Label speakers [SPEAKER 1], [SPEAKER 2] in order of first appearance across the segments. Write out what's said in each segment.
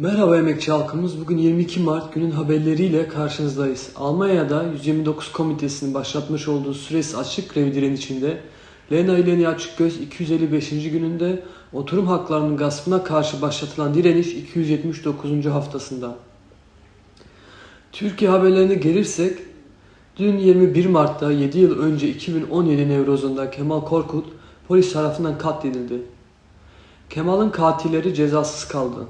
[SPEAKER 1] Merhaba emekçi halkımız. Bugün 22 Mart günün haberleriyle karşınızdayız. Almanya'da 129 komitesinin başlatmış olduğu süresi açık grev direnişinde Lena İleni Açıkgöz 255. gününde oturum haklarının gaspına karşı başlatılan direniş 279. haftasında. Türkiye haberlerine gelirsek dün 21 Mart'ta 7 yıl önce 2017 Nevroz'unda Kemal Korkut polis tarafından katledildi. Kemal'ın katilleri cezasız kaldı.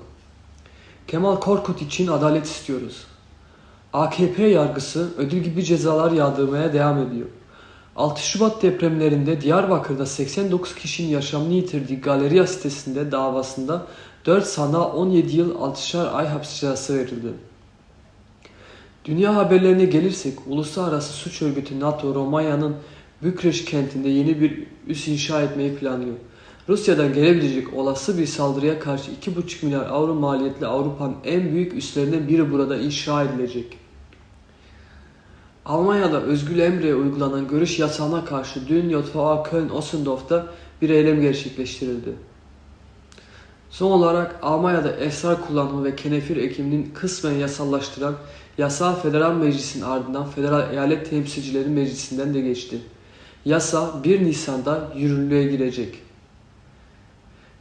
[SPEAKER 1] Kemal Korkut için adalet istiyoruz. AKP yargısı ödül gibi cezalar yağdırmaya devam ediyor. 6 Şubat depremlerinde Diyarbakır'da 89 kişinin yaşamını yitirdiği Galeriya sitesinde davasında 4 sana 17 yıl 6'şar ay hapis cezası verildi. Dünya haberlerine gelirsek Uluslararası Suç Örgütü NATO Romanya'nın Bükreş kentinde yeni bir üs inşa etmeyi planlıyor. Rusya'dan gelebilecek olası bir saldırıya karşı 2,5 milyar avro maliyetli Avrupa'nın en büyük üslerinden biri burada inşa edilecek. Almanya'da Özgül Emre'ye uygulanan görüş yasağına karşı dün JVA Köln Ossendorf'ta bir eylem gerçekleştirildi. Son olarak Almanya'da esrar kullanımı ve kenefir ekiminin kısmen yasallaştıran yasa Federal Meclis'in ardından Federal Eyalet Temsilcileri Meclisi'nden de geçti. Yasa 1 Nisan'da yürürlüğe girecek.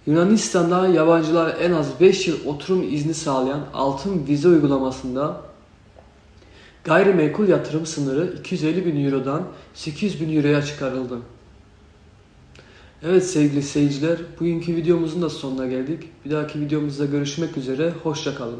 [SPEAKER 1] Yunanistan'da yabancılara en az 5 yıl oturum izni sağlayan altın vize uygulamasında gayrimenkul yatırım sınırı 250 bin Euro'dan 800 bin Euro'ya çıkarıldı. Evet sevgili seyirciler, bugünkü videomuzun da sonuna geldik. Bir dahaki videomuzda görüşmek üzere, hoşçakalın.